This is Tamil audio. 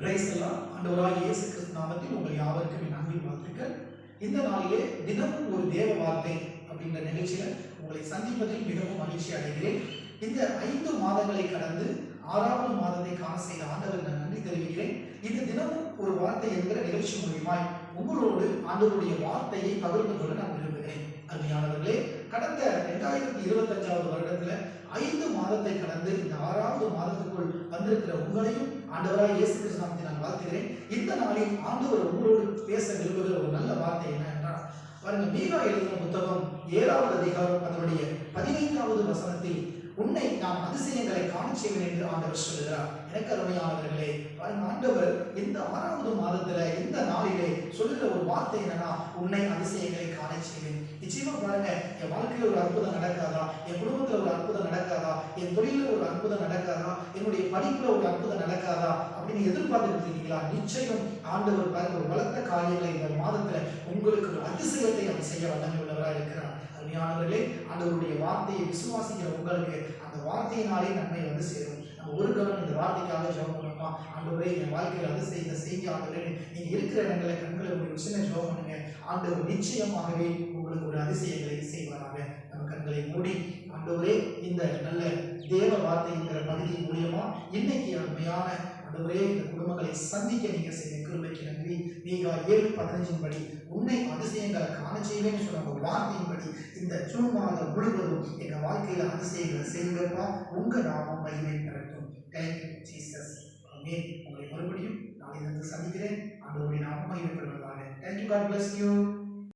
பிரைஸ் எல்லாம் ஆண்டவராக இயேசு கிறிஸ்து நாமத்தில் உங்கள் யாவருக்கும் என் அன்பின் வாழ்த்துக்கள். இந்த நாளிலே தினமும் ஒரு தேவ வார்த்தை அப்படின்ற நிகழ்ச்சியில உங்களை சந்திப்பதில் மிகவும் மகிழ்ச்சி அடைகிறேன். இந்த ஐந்து மாதங்களை கடந்து ஆறாவது மாதத்தை காண செய்த ஆண்டவர் நான் நன்றி தெரிவிக்கிறேன். இந்த தினமும் ஒரு வார்த்தை என்கிற நிகழ்ச்சி மூலியமாய் உங்களோடு ஆண்டவருடைய வார்த்தையை பகிர்ந்து கொள்ள நான் விரும்புகிறேன். அருமையானவர்களே கடந்த ரெண்டாயிரத்தி இருபத்தஞ்சாவது வருடத்துல ஐந்து மாதத்தை கடந்து இந்த ஆறாவது வந்திருக்கிற உங்களையும் ஆண்டவராக இயேசு கிறிஸ்து நாமத்தை நான் வாழ்த்துகிறேன். இந்த நாளில் ஆண்டவர் உங்களோடு பேச விரும்புகிற ஒரு நல்ல வார்த்தை என்ன என்றால் பாருங்க மீகா எழுதின புத்தகம் ஏழாவது அதிகாரம் அதனுடைய பதினைந்தாவது வசனத்தில் உன்னை நான் அதிசயங்களை காண செய்வேன் என்று ஆண்டவர் சொல்லுகிறார். எனக்கு அருமையானவர்களே பாருங்க ஆண்டவர் இந்த ஆறாவது மாதத்துல இந்த நாளிலே சொல்லுகிற ஒரு வார்த்தை என்னன்னா உன்னை அதிசயங்களை காண செய்வேன். நிச்சயமா பாருங்க என் வாழ்க்கையில ஒரு அற்புதம் நடக்காதா? என் குடும்பத்துல ஒரு அற்புதம் நடக்காதா? என் தொழில ஒரு அற்புதம் நடக்காதா? என்னுடைய படிப்புல ஒரு அற்புதம் நடக்காதா? அப்படின்னு எதிர்பார்த்துட்டு இருக்கீங்களா? நிச்சயம் ஆண்டவர் பாருங்க ஒரு பலத்த காரியங்களை இந்த மாதத்துல உங்களுக்கு ஒரு அதிசயத்தை அவர் செய்ய வல்லமை உள்ளவராக இருக்கிறார். அருமையானவர்களே ஆண்டவருடைய வார்த்தையை விசுவாசிக்கிற உங்களுக்கு அந்த வார்த்தையினாலே நன்மை வந்து சேரும். ஒரு கவனம் இந்த வார்த்தைக்காக ஜெபம் பண்ணப்பா ஆண்டவரே என் வாழ்க்கையில் அதிசயத்தை செய்ய ஆண்டவரே நீங்க இருக்கிற இடங்களை கண்களை ஒரு சின்ன ஜெபம் ஆண்டவர் நிச்சயமாகவே உங்களுக்கு ஒரு அதிசயங்களை செய்வாராக. நம்ம கண்களை மூடி ஆண்டவரே இந்த நல்ல தேவ வார்த்தைங்கிற பகுதி மூலியமா இன்னைக்கு அருமையான ஆண்டவரே இந்த குடும்பங்களை சந்திக்க நீங்க செய்ய கிருபைக்கு நன்றி. நீங்க ஏழு பதினஞ்சின் படி உன்னை அதிசயங்களை காண செய்வேன்னு சொன்ன உங்க வார்த்தையின்படி இந்த ஜூன் மாதம் முழுவதும் எங்க வாழ்க்கையில அதிசயங்களை செய்வப்பா உங்க நாமம் மகிமை பெறட்டும். தேங்க்யூ ஜீசஸ் அமேன் உங்களை மறுபடியும் நாளை வந்து சந்திக்கிறேன் ஆண்டவருடைய நாமம் மகிமை பெறுவதாக தேங்க்யூ காட் பிளஸ் யூ